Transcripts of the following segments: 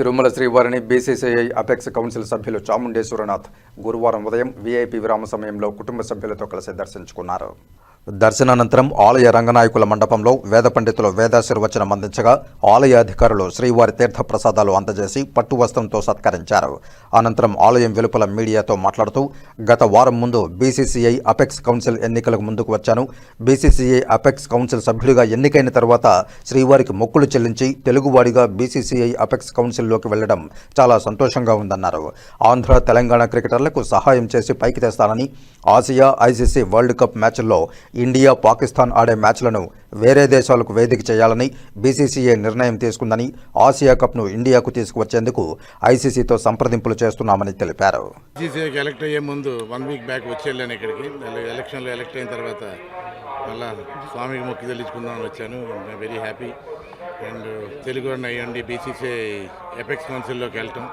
తిరుమల శ్రీవారిని BCCI apex council సభ్యులు చాముండేశ్వరనాథ్ గురువారం ఉదయం వీఐపీ విరామ సమయంలో కుటుంబ సభ్యులతో కలిసి దర్శించుకున్నారు. దర్శనానంతరం ఆలయ రంగనాయకుల మండపంలో వేద పండితులు వేదాశీర్వచనం అందించగా ఆలయ అధికారులు శ్రీవారి తీర్థ ప్రసాదాలు అందజేసి పట్టు వస్త్రంతో సత్కరించారు. అనంతరం ఆలయం వెలుపల మీడియాతో మాట్లాడుతూ గత వారం ముందు బీసీసీఐ అపెక్స్ కౌన్సిల్ ఎన్నికలకు ముందుకు వచ్చాను. బీసీసీఐ అపెక్స్ కౌన్సిల్ సభ్యుడిగా ఎన్నికైన తర్వాత శ్రీవారికి మొక్కులు చెల్లించి తెలుగువాడిగా బీసీసీఐ అపెక్స్ కౌన్సిల్లోకి వెళ్ళడం చాలా సంతోషంగా ఉందన్నారు. ఆంధ్ర తెలంగాణ క్రికెటర్లకు సహాయం చేసి పైకి తెస్తానని ఆసియా ఐసీసీ వరల్డ్ కప్ మ్యాచ్ల్లో ఇండియా పాకిస్తాన్ ఆడే మ్యాచ్లను వేరే దేశాలకు వేదిక చేయాలని బీసీసీఐ నిర్ణయం తీసుకుందని ఆసియా కప్ను ఇండియాకు తీసుకువచ్చేందుకు ఐసీసీతో సంప్రదింపులు చేస్తున్నామని తెలిపారు. జీసీఐకి ఎలక్ట్ అయ్యే ముందు వన్ వీక్ బ్యాక్ వచ్చి ఇక్కడికి. ఎలక్షన్లో ఎలక్ట్ అయిన తర్వాత మళ్ళా స్వామికి మొక్కి తెలుసుకుందామని వచ్చాను. వెరీ హ్యాపీ అండ్ తెలుగు అయ్యండి. బీసీసీఐ ఎపెక్స్ కౌన్సిల్లోకి వెళ్ళటం.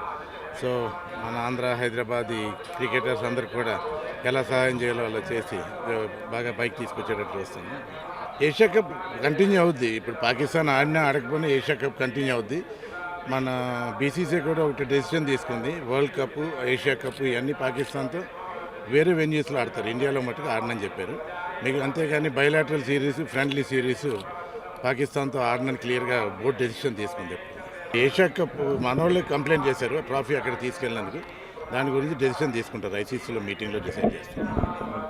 సో మన ఆంధ్ర హైదరాబాద్ క్రికెటర్స్ అందరికి కూడా ఎలా సహాయం చేయాలో అలా చేసి బాగా పైకి తీసుకొచ్చేటట్టు వస్తుంది ఏషియా కప్ కంటిన్యూ అవుద్ది. ఇప్పుడు పాకిస్తాన్ ఆడినా ఆడకపోయినా ఏషియా కప్ కంటిన్యూ అవుద్ది. మన బీసీసీ కూడా ఒకటి డెసిషన్ తీసుకుంది. వరల్డ్ కప్ ఏషియా కప్ ఇవన్నీ పాకిస్తాన్తో వేరే వెన్యూస్లో ఆడతారు. ఇండియాలో మట్టుకు ఆడనని చెప్పారు. మీకు అంతేగాని బయలాటరల్ సిరీస్ ఫ్రెండ్లీ సిరీస్ పాకిస్తాన్తో ఆడనని క్లియర్గా బోర్డు డెసిషన్ తీసుకుంది. ఏషియా కప్ మన వాళ్ళు కంప్లైంట్ చేశారు. ట్రాఫీ అక్కడ తీసుకెళ్ళినందుకు. దాని గురించి డెసిషన్ తీసుకుంటారు ఐసీసీలో మీటింగ్లో డిసైడ్ చేస్తారు.